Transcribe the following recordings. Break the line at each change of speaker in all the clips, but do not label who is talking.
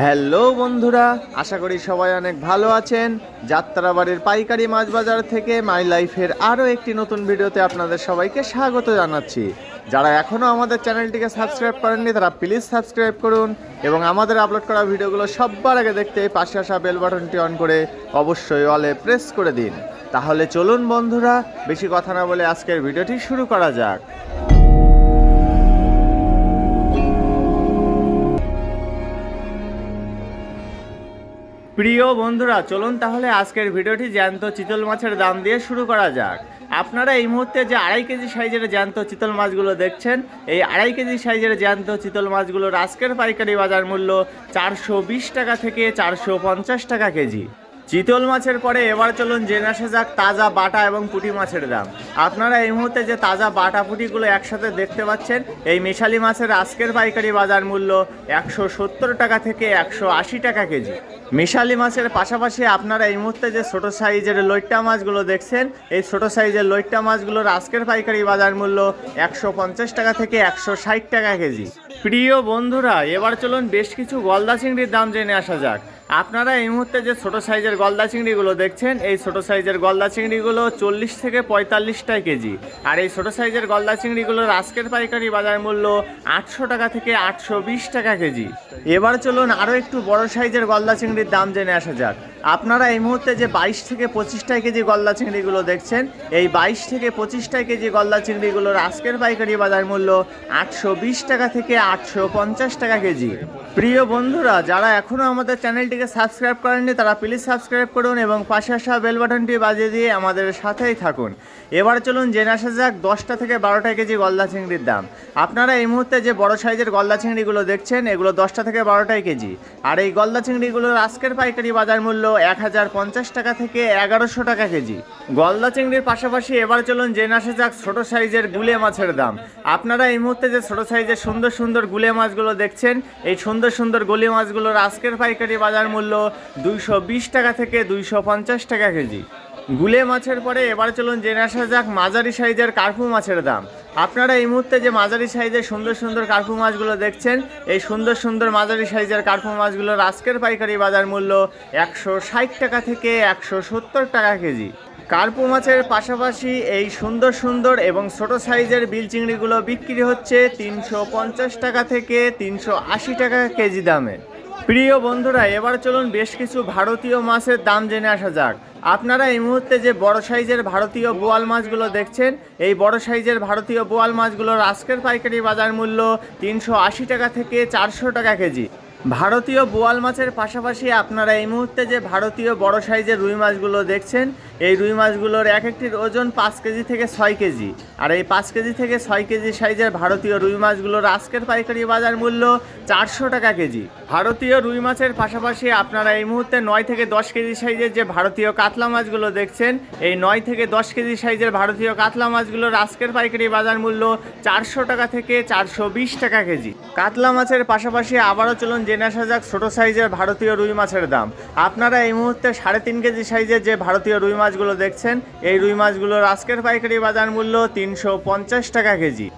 Hello বন্ধুরা, আশা করি সবাই অনেক ভালো আছেন। যাত্রাবাড়ির পাইকারি মাছ বাজার থেকে মাই লাইফের আরও একটি নতুন ভিডিওতে আপনাদের সবাইকে স্বাগত জানাচ্ছি। যারা এখনও আমাদের চ্যানেলটিকে সাবস্ক্রাইব করেননি, তারা প্লিজ সাবস্ক্রাইব করুন এবং আমাদের আপলোড করা ভিডিওগুলো সবার আগে দেখতে পাশে আসা বেল বাটনটি অন করে অবশ্যই অলে প্রেস করে দিন। তাহলে চলুন বন্ধুরা, বেশি কথা না বলে আজকের ভিডিওটি শুরু করা যাক। প্রিয় বন্ধুরা, চলুন তাহলে আজকের ভিডিওটি জ্যান্ত চিতল মাছের দাম দিয়ে শুরু করা যাক। আপনারা এই মুহূর্তে যে আড়াই কেজি সাইজের জ্যান্ত চিতল মাছগুলো দেখছেন, এই আড়াই কেজি সাইজের জ্যান্ত চিতল মাছগুলোর আজকের পাইকারি বাজার মূল্য চারশো বিশ টাকা থেকে চারশো পঞ্চাশ টাকা কেজি। চিতল মাছের পরে এবার চলুন জেনে আসা যাক তাজা বাটা এবং পুঁটি মাছের দাম। আপনারা এই মুহূর্তে যে তাজা বাটা পুঁটিগুলো একসাথে দেখতে পাচ্ছেন, এই মেশালি মাছের আজকের পাইকারি বাজার মূল্য একশো সত্তর টাকা থেকে একশো আশি টাকা কেজি। মিশালি মাছের পাশাপাশি আপনারা এই মুহূর্তে যে ছোট সাইজের লইট্টা মাছগুলো দেখছেন, এই ছোট সাইজের লইট্টা মাছগুলোর আজকের পাইকারি বাজার মূল্য একশো পঞ্চাশ টাকা থেকে একশো ষাট টাকা কেজি। প্রিয় বন্ধুরা, এবার চলুন বেশ কিছু গলদা চিংড়ির দাম জেনে আসা যাক। আপনারা এই মুহূর্তে যে ছোট সাইজের গলদা চিংড়িগুলো দেখছেন, এই ছোট সাইজের গলদা চিংড়িগুলো চল্লিশ থেকে পঁয়তাল্লিশ টাকা কেজি। আর এই ছোট সাইজের গলদা চিংড়িগুলোর আজকের পাইকারি বাজার মূল্য আটশো টাকা থেকে আটশো বিশ টাকা কেজি। এবার চলুন আরও একটু বড় সাইজের গলদা চিংড়ির দাম জেনে আসা যাক। আপনারা এই মুহূর্তে যে বাইশ থেকে পঁচিশ টাকা কেজি গলদা চিংড়িগুলো দেখছেন, এই বাইশ থেকে পঁচিশ টাকা কেজি গলদা চিংড়িগুলোর আজকের পাইকারি বাজার মূল্য আটশো বিশ টাকা থেকে আটশো পঞ্চাশ টাকা কেজি। প্রিয় বন্ধুরা, যারা এখনও আমাদের চ্যানেলটিকে সাবস্ক্রাইব করেননি, তারা প্লিজ সাবস্ক্রাইব করুন এবং পাশে আসা বেল বাটনটি বাজিয়ে দিয়ে আমাদের সাথেই থাকুন। এবার চলুন জেনে আসা যাক দশটা থেকে বারোটা কেজি গলদা চিংড়ির দাম। আপনারা এই মুহূর্তে যে বড় সাইজের গলদা চিংড়িগুলো দেখছেন, এগুলো দশটা থেকে বারোটাই কেজি। আর এই গলদা চিংড়িগুলোর আজকের পাইকারি বাজার মূল্য এক হাজার পঞ্চাশ টাকা থেকে এগারোশো টাকা কেজি। গলদা চিংড়ির পাশাপাশি এবার চলুন জেনে আসা যাক ছোট সাইজের গুলে মাছের দাম। আপনারা এই মুহূর্তে যে ছোট সাইজের সুন্দর সুন্দর গুলে মাছগুলো দেখছেন, এই সুন্দর সুন্দর গুলে মাছগুলোর আজকের পাইকারি বাজার মূল্য দুইশো বিশ টাকা থেকে দুইশো পঞ্চাশ টাকা কেজি। গুলে মাছের পরে এবার চলুন জেনে আসা যাক মাঝারি সাইজের কার্পু মাছের দাম। আপনারা এই মুহূর্তে যে মাঝারি সাইজের সুন্দর সুন্দর কার্পু মাছগুলো দেখছেন, এই সুন্দর সুন্দর মাঝারি সাইজের কার্পু মাছগুলোর আজকের পাইকারি বাজার মূল্য একশো ষাট টাকা থেকে একশো সত্তর টাকা কেজি। কার্পু মাছের পাশাপাশি এই সুন্দর সুন্দর এবং ছোট সাইজের বিল চিংড়িগুলো বিক্রি হচ্ছে তিনশো পঞ্চাশ টাকা থেকে তিনশো আশি টাকা কেজি দামে। প্রিয় বন্ধুরা, এবার চলুন বেশ কিছু ভারতীয় মাছের দাম জেনে আসা যাক। আপনারা এই মুহূর্তে যে বড় সাইজের ভারতীয় বোয়াল মাছগুলো দেখছেন, এই বড় সাইজের ভারতীয় বোয়াল মাছগুলোর আজকের পাইকারি বাজার মূল্য তিনশো আশি টাকা থেকে চারশো টাকা কেজি। ভারতীয় বোয়াল মাছের পাশাপাশি আপনারা এই মুহূর্তে যে ভারতীয় বড় সাইজের রুই মাছগুলো দেখছেন, এই রুই মাছগুলোর এক একটির ওজন পাঁচ কেজি থেকে ছয় কেজি। আর এই পাঁচ কেজি থেকে ছয় কেজি সাইজের ভারতীয় রুই মাছগুলোর আজকের পাইকারি বাজার মূল্য চারশো টাকা কেজি। ভারতীয় রুই মাছের পাশাপাশি আপনারা এই মুহূর্তে নয় থেকে দশ কেজি সাইজের যে ভারতীয় কাতলা মাছগুলো দেখছেন, এই নয় থেকে দশ কেজি সাইজের ভারতীয় কাতলা মাছগুলোর আজকের পাইকারি বাজার মূল্য চারশো টাকা থেকে চারশো বিশ টাকা কেজি। কাতলা মাছের পাশাপাশি আবারও চলুন জেনে আসা যাক ছোটো সাইজের ভারতীয় রুই মাছের দাম। আপনারা এই মুহূর্তে সাড়ে তিন কেজি সাইজের যে ভারতীয় রুই মাছগুলো দেখছেন, এই রুই মাছগুলোর আজকের পাইকারি বাজার মূল্য তিনশো পঞ্চাশ টাকা কেজি।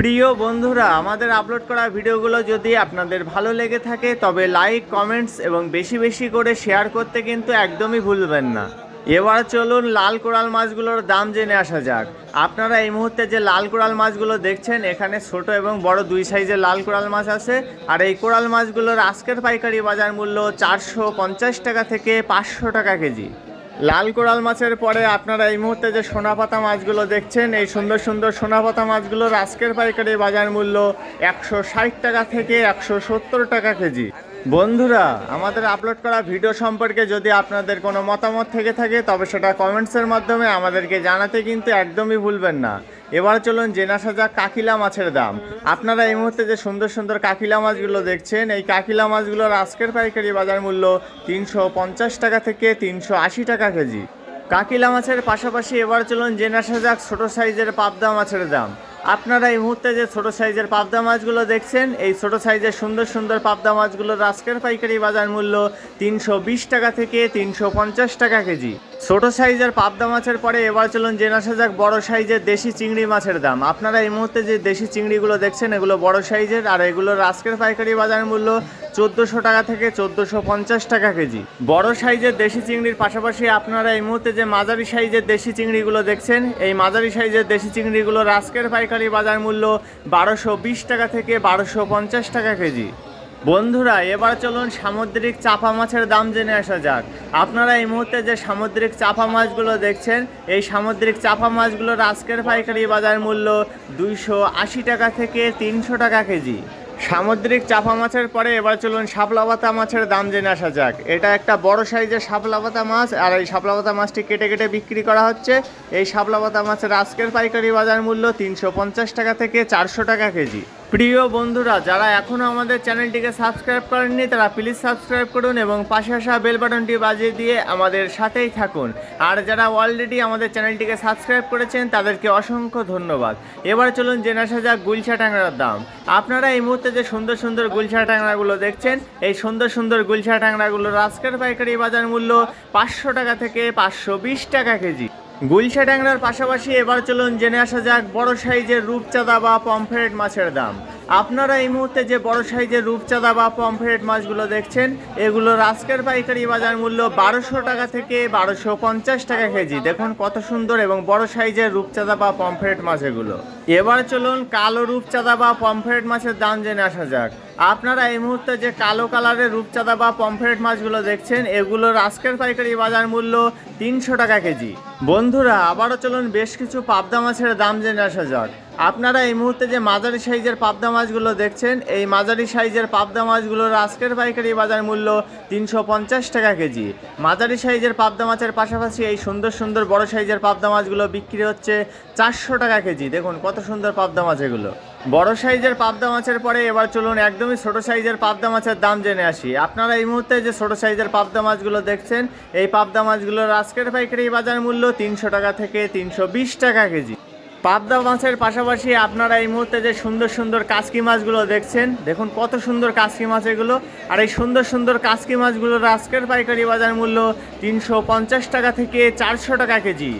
প্রিয় বন্ধুরা, আমাদের আপলোড করা ভিডিওগুলো যদি আপনাদের ভালো লেগে থাকে, তবে লাইক কমেন্টস এবং বেশি বেশি করে শেয়ার করতে কিন্তু একদমই ভুলবেন না। এবার চলুন লাল কোরাল মাছগুলোর দাম জেনে আসা যাক। আপনারা এই মুহূর্তে যে লাল কোরাল মাছগুলো দেখছেন, এখানে ছোট এবং বড় দুই সাইজের লাল কোরাল মাছ আছে। আর এই কোরাল মাছগুলোর আজকের পাইকারি বাজার মূল্য চারশো পঞ্চাশ টাকা থেকে পাঁচশো টাকা কেজি। লাল কোরাল মাছের পরে আপনারা এই মুহূর্তে যে সোনাপাতা মাছগুলো দেখছেন, এই সুন্দর সুন্দর সোনাপাতা মাছগুলোর আজকের পাইকারি বাজার মূল্য একশো ষাট টাকা থেকে একশো সত্তর টাকা কেজি। বন্ধুরা, আমাদের আপলোড করা ভিডিও সম্পর্কে যদি আপনাদের কোনো মতামত থেকে থাকে, তবে সেটা কমেন্টসের মাধ্যমে আমাদেরকে জানাতে কিন্তু একদমই ভুলবেন না। এবার চলুন জেনে আসা যাক কাকিলা মাছের দাম। আপনারা এই মুহূর্তে যে সুন্দর সুন্দর কাকিলা মাছগুলো দেখছেন, এই কাকিলা মাছগুলোর আজকের পাইকারি বাজার মূল্য তিনশো পঞ্চাশ টাকা থেকে তিনশো আশি টাকা কেজি। কাকিলা মাছের পাশাপাশি এবার চলুন জেনে আসা যাক ছোটো সাইজের পাবদা মাছের দাম। আপনারা এই মুহূর্তে যে ছোট সাইজের পাবদা মাছগুলো দেখছেন, এই ছোট সাইজের সুন্দর সুন্দর পাবদা মাছগুলোর আজকের পাইকারি বাজার মূল্য তিনশো বিশ টাকা থেকে তিনশো পঞ্চাশ টাকা কেজি। ছোট সাইজের পাবদা মাছের পরে এবার চলুন জেনে আসা যাক বড় সাইজের দেশি চিংড়ি মাছের দাম। আপনারা এই মুহূর্তে যে দেশি চিংড়িগুলো দেখছেন, এগুলো বড় সাইজের, আর এগুলোর আজকের পাইকারি বাজার মূল্য চোদ্দোশো টাকা থেকে চোদ্দোশো পঞ্চাশ টাকা কেজি। বড় সাইজের দেশি চিংড়ির পাশাপাশি আপনারা এই মুহূর্তে যে মাঝারি সাইজের দেশি চিংড়িগুলো দেখছেন, এই মাঝারি সাইজের দেশি চিংড়িগুলোর আজকের পাইকারি বাজার মূল্য বারোশো বিশ টাকা থেকে বারোশো পঞ্চাশ টাকা কেজি। বন্ধুরা, এবার চলুন সামুদ্রিক চাপা মাছের দাম জেনে আসা যাক। আপনারা এই মুহূর্তে যে সামুদ্রিক চাপা মাছগুলো দেখছেন, এই সামুদ্রিক চাপা মাছগুলোর আজকের পাইকারি বাজার মূল্য দুইশো আশি টাকা থেকে তিনশো টাকা কেজি। সামুদ্রিক চাপা মাছের পরে এবার চলুন শাপলাপাতা মাছের দাম জেনে আসা যাক। এটা একটা বড় সাইজের শাপলাপাতা মাছ, আর এই শাপলাপাতা মাছটি কেটে কেটে বিক্রি করা হচ্ছে। এই শাপলাপাতা মাছের আজকের পাইকারি বাজার মূল্য তিনশো পঞ্চাশ টাকা থেকে চারশো টাকা কেজি। প্রিয় বন্ধুরা, যারা এখনও আমাদের চ্যানেলটিকে সাবস্ক্রাইব করেননি, তারা প্লিজ সাবস্ক্রাইব করুন এবং পাশে আসা বেল বাটনটি বাজিয়ে দিয়ে আমাদের সাথেই থাকুন। আর যারা অলরেডি আমাদের চ্যানেলটিকে সাবস্ক্রাইব করেছেন, তাদেরকে অসংখ্য ধন্যবাদ। এবার চলুন জেনে আসা যাক গুলছা ট্যাংরার দাম। আপনারা এই মুহূর্তে যে সুন্দর সুন্দর গুলশা ট্যাংরাগুলো দেখছেন, এই সুন্দর সুন্দর গুলশা ট্যাংরাগুলোর আজকের পাইকারি বাজার মূল্য পাঁচশো টাকা থেকে পাঁচশো বিশ টাকা কেজি। গুলশা ট্যাংরার পাশাপাশি এবার চলুন জেনে আসা যাক বড় সাইজের রূপচাঁদা বা পমফ্রেট মাছের দাম। আপনারা এই মুহূর্তে যে বড় সাইজের রূপচাঁদা বা পমফ্রেট মাছগুলো দেখছেন, এগুলোর আজকের পাইকারি বাজার মূল্য বারোশো টাকা থেকে বারোশো পঞ্চাশ টাকা কেজি। দেখুন কত সুন্দর এবং বড় সাইজের রূপচাঁদা বা পমফ্রেট মাছ এগুলো। এবার চলুন কালো রূপচাঁদা বা পমফ্রেট মাছের দাম জেনে আসা যাক। আপনারা এই মুহূর্তে যে কালো কালারের রূপচাঁদা বা পমফ্রেট মাছগুলো দেখছেন, এগুলোর আজকের পাইকারি বাজার মূল্য তিনশো টাকা কেজি। বন্ধুরা, আবারও চলুন বেশ কিছু পাবদা মাছের দাম জেনে আসা যাক। আপনারা এই মুহূর্তে যে মাঝারি সাইজের পাবদা মাছগুলো দেখছেন, এই মাঝারি সাইজের পাবদা মাছগুলোর আজকের পাইকারি বাজার মূল্য তিনশো পঞ্চাশ টাকা কেজি। মাঝারি সাইজের পাবদা মাছের পাশাপাশি এই সুন্দর সুন্দর বড় সাইজের পাবদা মাছগুলো বিক্রি হচ্ছে চারশো টাকা কেজি। দেখুন কত সুন্দর পাবদা মাছ এগুলো। বড় সাইজের পাবদা মাছের পরে এবার চলুন একদমই ছোট সাইজের পাবদা মাছের দাম জেনে আসি। আপনারা এই মুহূর্তে যে ছোট সাইজের পাবদা মাছগুলো দেখছেন, এই পাবদা মাছগুলোর আজকের পাইকারি বাজার মূল্য তিনশো টাকা থেকে তিনশো বিশ টাকা কেজি। পাবদা মাছের পাশাপাশি আপনারা এই মুহূর্তে যে সুন্দর সুন্দর কাসকি মাছগুলো দেখছেন, দেখুন কত সুন্দর কাসকি মাছ এগুলো। আর এই সুন্দর সুন্দর কাসকি মাছগুলোর আজকের পাইকারি বাজার মূল্য তিনশো পঞ্চাশ টাকা থেকে চারশো টাকা কেজি।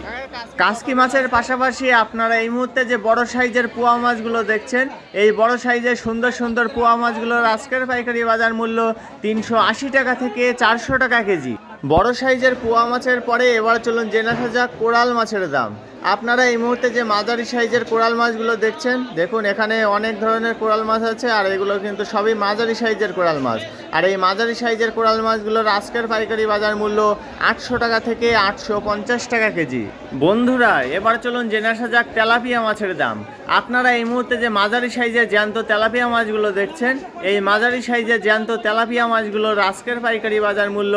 কাসকি মাছের পাশাপাশি আপনারা এই মুহূর্তে যে বড় সাইজের পোয়া মাছগুলো দেখছেন, এই বড় সাইজের সুন্দর সুন্দর পোয়া মাছগুলোর আজকের পাইকারি বাজার মূল্য তিনশো আশি টাকা থেকে চারশো টাকা কেজি। বড় সাইজের পোয়া মাছের পরে এবার চলুন জেনে আসা যাক কোরাল মাছের দাম। আপনারা এই মুহূর্তে যে মাঝারি সাইজের কোরাল মাছগুলো দেখছেন, দেখুন এখানে অনেক ধরনের কোরাল মাছ আছে আর এগুলো কিন্তু সবই মাঝারি সাইজের কোরাল মাছ। আর এই মাঝারি সাইজের কোরাল মাছগুলোর আজকের পাইকারি বাজার মূল্য আটশো টাকা থেকে আটশো পঞ্চাশ টাকা কেজি। বন্ধুরা, এবার চলুন জেনে আসা যাক তেলাপিয়া মাছের দাম। আপনারা এই মুহূর্তে যে মাঝারি সাইজের জ্যান্ত তেলাপিয়া মাছগুলো দেখছেন, এই মাঝারি সাইজের জ্যান্ত তেলাপিয়া মাছগুলোর আজকের পাইকারি বাজার মূল্য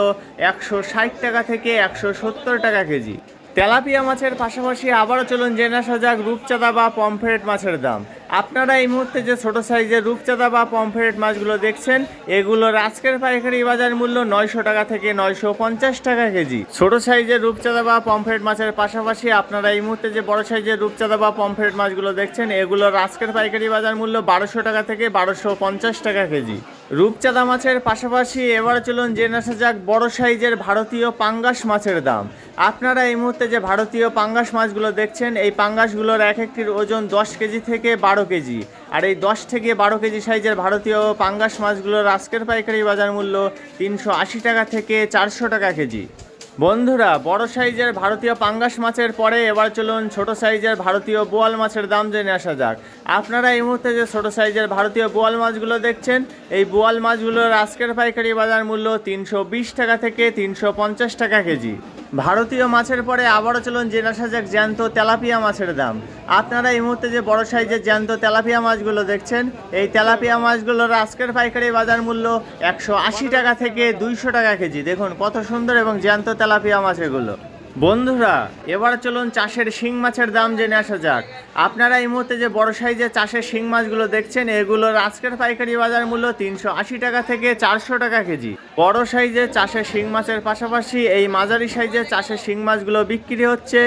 একশো ষাট টাকা থেকে একশো সত্তর টাকা কেজি। তেলাপিয়া মাছের পাশাপাশি আবারও চলুন জেনে সজাগ রূপচাঁদা বা পমফ্রেট মাছের দাম। আপনারা এই মুহূর্তে যে ছোট সাইজের রূপচাঁদা বা পমফ্রেট মাছগুলো দেখছেন, এগুলোর আজকের পাইকারি বাজার মূল্য নয়শো টাকা থেকে নয়শো পঞ্চাশ টাকা কেজি। ছোট সাইজের রূপচাঁদা বা পমফ্রেট মাছের পাশাপাশি আপনারা এই মুহূর্তে যে বড় সাইজের রূপচাঁদা বা পমফ্রেট মাছগুলো দেখছেন, এগুলোর আজকের পাইকারি বাজার মূল্য বারোশো টাকা থেকে বারোশো পঞ্চাশ টাকা কেজি। রূপচাঁদা মাছের পাশাপাশি এবার চলুন জেনে আসা যাক বড় সাইজের ভারতীয় পাঙ্গাস মাছের দাম। আপনারা এই মুহূর্তে যে ভারতীয় পাঙ্গাস মাছগুলো দেখছেন, এই পাঙ্গাসগুলোর এক একটির ওজন দশ কেজি থেকে বারো কেজি। আর এই দশ থেকে বারো কেজি সাইজের ভারতীয় পাঙ্গাস মাছগুলোর আজকের পাইকারি বাজার মূল্য তিনশো আশি টাকা থেকে চারশো টাকা কেজি। বন্ধুরা, বড় সাইজের ভারতীয় পাঙ্গাস মাছের পরে এবার চলুন ছোট সাইজের ভারতীয় বোয়াল মাছের দাম জেনে আসা যাক। আপনারা এই মুহূর্তে যে ছোট সাইজের ভারতীয় বোয়াল মাছগুলো দেখছেন, এই বোয়াল মাছগুলোর আজকের পাইকারি বাজার মূল্য তিনশো বিশ টাকা থেকে তিনশো পঞ্চাশ টাকা কেজি। ভারতীয় মাছের পরে আবারও চলুন জেনে আসা যাক জ্যান্ত তেলাপিয়া মাছের দাম। আপনারা এই মুহূর্তে যে বড় সাইজের জ্যান্ত তেলাপিয়া মাছগুলো দেখছেন, এই তেলাপিয়া মাছগুলোর আজকের পাইকারি বাজার মূল্য একশো আশি টাকা থেকে দুইশো টাকা কেজি। দেখুন কত সুন্দর এবং জ্যান্ত তেলাপিয়া মাছ এগুলো। বন্ধুরা, এবার চলুন চাষের শিং মাছের দাম জেনে আসা যাক। আপনারা এই মুহূর্তে যে বড় সাইজের চাষের শিং মাছগুলো দেখছেন, এগুলোর আজকের পাইকারি বাজার মূল্য তিনশো আশি টাকা থেকে চারশো টাকা কেজি। বড় সাইজের চাষের শিং মাছের পাশাপাশি এই মাঝারি সাইজের চাষের শিং মাছগুলো বিক্রি হচ্ছে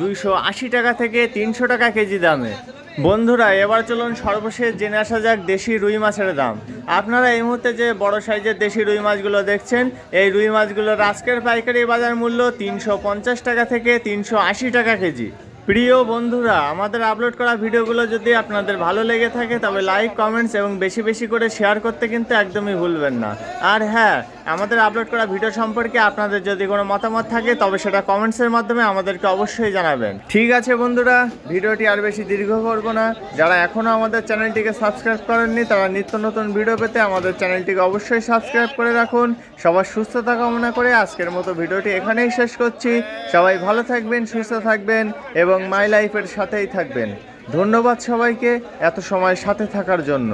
দুইশো আশি টাকা থেকে তিনশো টাকা কেজি দামে। বন্ধুরা, এবার চলুন সর্বশেষ জেনে আসা যাক দেশি রুই মাছের দাম। আপনারা এই মুহূর্তে যে বড় সাইজের দেশি রুই মাছগুলো দেখছেন, এই রুই মাছগুলোর আজকের পাইকারি বাজার মূল্য তিনশো পঞ্চাশ টাকা থেকে তিনশো আশি টাকা কেজি। প্রিয় বন্ধুরা, আমাদের আপলোড করা ভিডিওগুলো যদি আপনাদের ভালো লেগে থাকে, তবে লাইক, কমেন্টস এবং বেশি বেশি করে শেয়ার করতে কিন্তু একদমই ভুলবেন না। আর হ্যাঁ আমাদের আপলোড করা ভিডিও সম্পর্কে আপনাদের যদি কোনো মতামত থাকে, তবে সেটা কমেন্টসের মাধ্যমে আমাদেরকে অবশ্যই জানাবেন। ঠিক আছে বন্ধুরা, ভিডিওটি আর বেশি দীর্ঘ করব না। যারা এখনও আমাদের চ্যানেলটিকে সাবস্ক্রাইব করেননি, তারা নিত্য নতুন ভিডিও পেতে আমাদের চ্যানেলটিকে অবশ্যই সাবস্ক্রাইব করে রাখুন। সবার সুস্থতা কামনা করে আজকের মতো ভিডিওটি এখানেই শেষ করছি। সবাই ভালো থাকবেন, সুস্থ থাকবেন এবং মাই লাইফের সাথেই থাকবেন। ধন্যবাদ সবাইকে এত সময় সাথে থাকার জন্য।